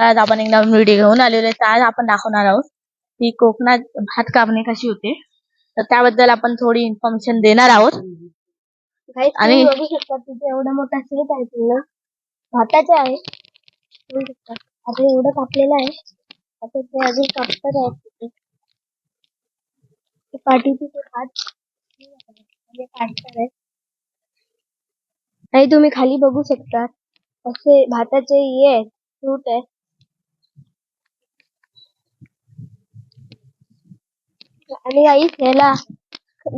आज आपण एक नवीन व्हिडिओ घेऊन आलेलो आहे. तर आज आपण दाखवणार आहोत की कोकणात भात कापणी कशी होते. तर त्याबद्दल आपण थोडी इन्फॉर्मेशन देणार आहोत. आणि बघू शकता तिथे एवढा मोठा शेत आहे पूर्ण. भाताचे आहे. बघू शकता. आता एवढं कापलेलं आहे. आता ते अजून कापतात आहेत तिथे. पाठीचे ते भात म्हणजे काढतात आहे आणि तुम्ही खाली बघू शकता. असे भाताचे हे आहेत फ्रूट आहे आणि आई ह्याला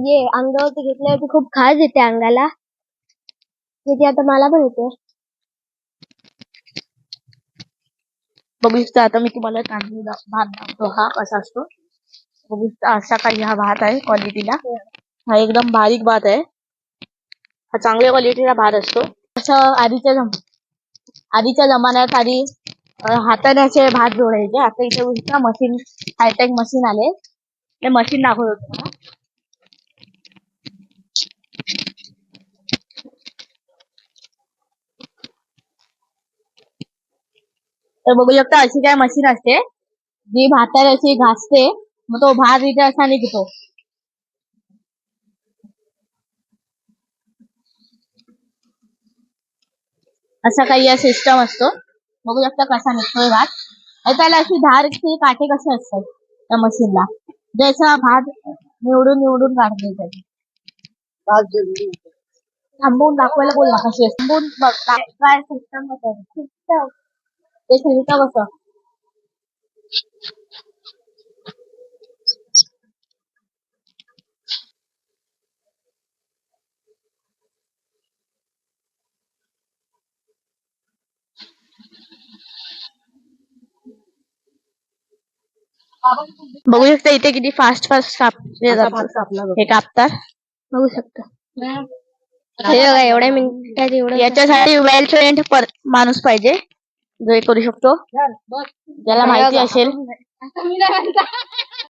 ये अंगावरती घेतल्यावरती खूप खाज येते अंगाला. जे आता मला पण येते बघू शकता आता मी तुम्हाला तांदूळ भात दाखवतो. हा कसा असतो? बघू शकता असा काही हा भात आहे क्वालिटीला हा. एकदम बारीक भात आहे. हा चांगल्या क्वालिटीचा भात असतो. असं आधीच्या जम आधीच्या जमान्यात आधी हाताने असे भात जोडायचे. आता इथे मशीन हायटेक मशीन आले. ते मशीन दाखवत होतं. तर बघू शकता अशी काय मशीन असते. जी भाताला अशी घासते मग तो भात इथे असा निघतो. असा काही या सिस्टम असतो. बघू शकता कसा निघतोय भात. आणि त्याला अशी धार काटे कसे असतात त्या मशीनला जसा भात निवडून निवडून काढते त्याची थांबवून दाखवायला बोल ना कशी थांबवून बघ काय काय सिस्टम ते शिजतं कसं बघू शकता इथे किती फास्ट फास्ट कापले जातात. हे कापतात. बघू शकता. हे बघा एवढ्या मिनिटात एवढं याच्यासाठी वेल ट्रेंड माणूस पाहिजे. जो हे करू शकतो. ज्याला माहिती असेल.